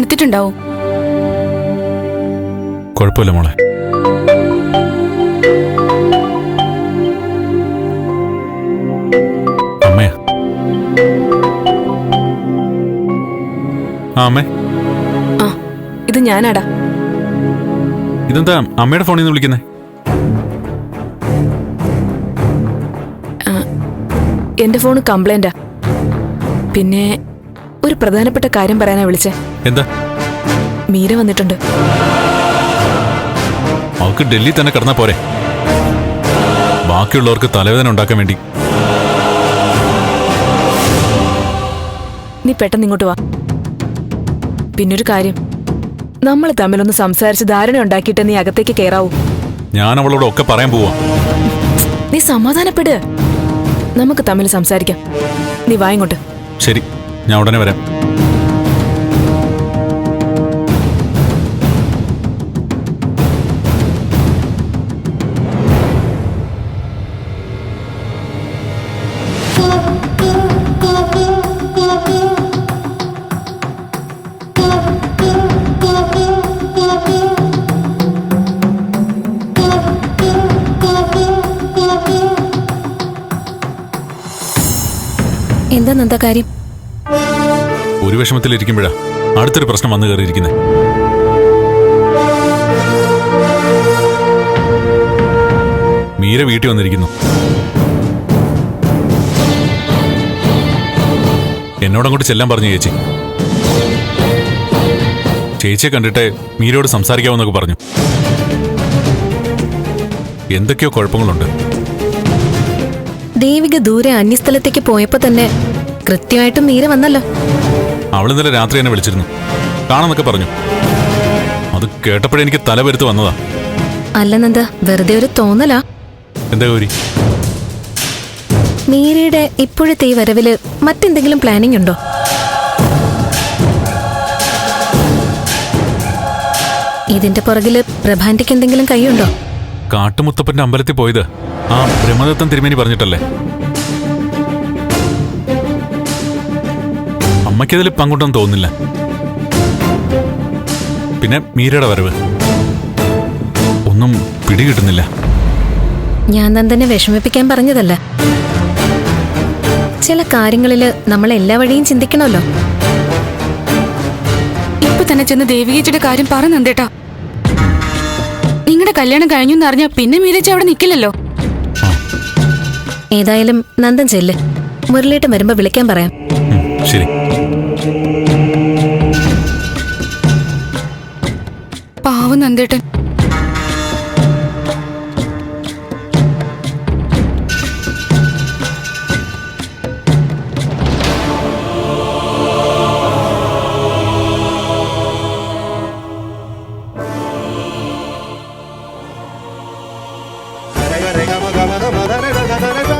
എടുത്തിട്ടുണ്ടാവും കുഴപ്പമില്ല മോളെ. അമ്മയാ. ആ അമ്മേ. ആ ഇത് ഞാനാടാ. ഇതെന്താ അമ്മയുടെ ഫോണിൽ നിന്ന് വിളിക്കുന്നേ? എന്റെ ഫോൺ കംപ്ലൈന്റാ. പിന്നെ ഒരു പ്രധാനപ്പെട്ട കാര്യം പറയാനാ വിളിച്ചേ. എന്താ? മീര വന്നിട്ടുണ്ട്. അവൾക്ക് ഡൽഹി തന്നെ കിടന്നാ പോരെ. ബാക്കിയുള്ളവർക്ക് തലവേദന ഉണ്ടാക്കാൻ വേണ്ടി. നീ പെട്ടെന്ന് ഇങ്ങോട്ട് വാ. പിന്നൊരു കാര്യം. നമ്മൾ തമ്മിലൊന്ന് സംസാരിച്ച് ധാരണ ഉണ്ടാക്കിയിട്ട് നീ അകത്തേക്ക് കയറാവൂ ഞാൻ അവളോട് ഒക്കെ പറയാൻ പോവാ. നീ സമാധാനപ്പെട്. നമുക്ക് തമ്മിൽ സംസാരിക്കാം. നീ വായങ്ങോട്ട് ശരി. ഞാൻ ഉടനെ വരാം. എന്താ നന്ദ കാര്യം ഒരു വിഷമത്തിലിരിക്കുമ്പോഴാ അടുത്തൊരു പ്രശ്നം വന്നു കയറിയിരിക്കുന്നത് മീര വീട്ടിൽ വന്നിരിക്കുന്നു. എന്നോടങ്ങോട്ട് ചെല്ലാൻ പറഞ്ഞു ചേച്ചി. ചേച്ചിയെ കണ്ടിട്ട് മീരയോട് സംസാരിക്കാമെന്നൊക്കെ പറഞ്ഞു. എന്തൊക്കെയോ കുഴപ്പങ്ങളുണ്ട്. ദേവിക ദൂരെ അന്യസ്ഥലത്തേക്ക് പോയപ്പോ തന്നെ കൃത്യമായിട്ടും നീര വന്നല്ലോ. അവൾ ഇന്നലെ രാത്രി എന്നെ വിളിച്ചിരുന്നു. കാണാന്നൊക്കെ പറഞ്ഞു. അത് കേട്ടപ്പോഴെനിക്ക് തല വരുത്ത് വന്നതാ. അല്ല നന്ദ വെറുതെ ഒരു തോന്നലാ. എന്താ ഗൗരി? മീരയുടെ ഇപ്പോഴത്തെ ഈ വരവിൽ മറ്റെന്തെങ്കിലും പ്ലാനിംഗ് ഉണ്ടോ? ഇതിന്റെ പുറകിൽ പ്രഭാന്റിക്ക് എന്തെങ്കിലും കൈയുണ്ടോ? കാട്ടുമുത്തപ്പന്റെ അമ്പലത്തിൽ പോയത് ആ ബ്രഹ്മദത്തം തിരുമേനി പറഞ്ഞിട്ടല്ലേ? അമ്മയ്ക്കതിൽ പങ്കുണ്ടെന്ന് തോന്നുന്നില്ല. പിന്നെ മീരയുടെ വരവ്. ഒന്നും പിടികിട്ടുന്നില്ല ഞാൻ തന്നെ വിഷമിപ്പിക്കാൻ പറഞ്ഞതല്ല. ചില കാര്യങ്ങളിൽ നമ്മൾ എല്ലാ വഴിയും ചിന്തിക്കണമല്ലോ. ഇപ്പൊ തന്നെ ചെന്ന് ദേവികേച്ചിയുടെ കാര്യം പറഞ്ഞേട്ടാ നിങ്ങളുടെ കല്യാണം കഴിഞ്ഞു എന്നറിഞ്ഞാ പിന്നെ മീരച്ച അവിടെ നിൽക്കില്ലല്ലോ ഏതായാലും നന്ദൻ ചെല്ല്. മുരളിയേട്ടൻ വരുമ്പോ വിളിക്കാൻ പറയാം. നന്ദേട്ടൻ da da da da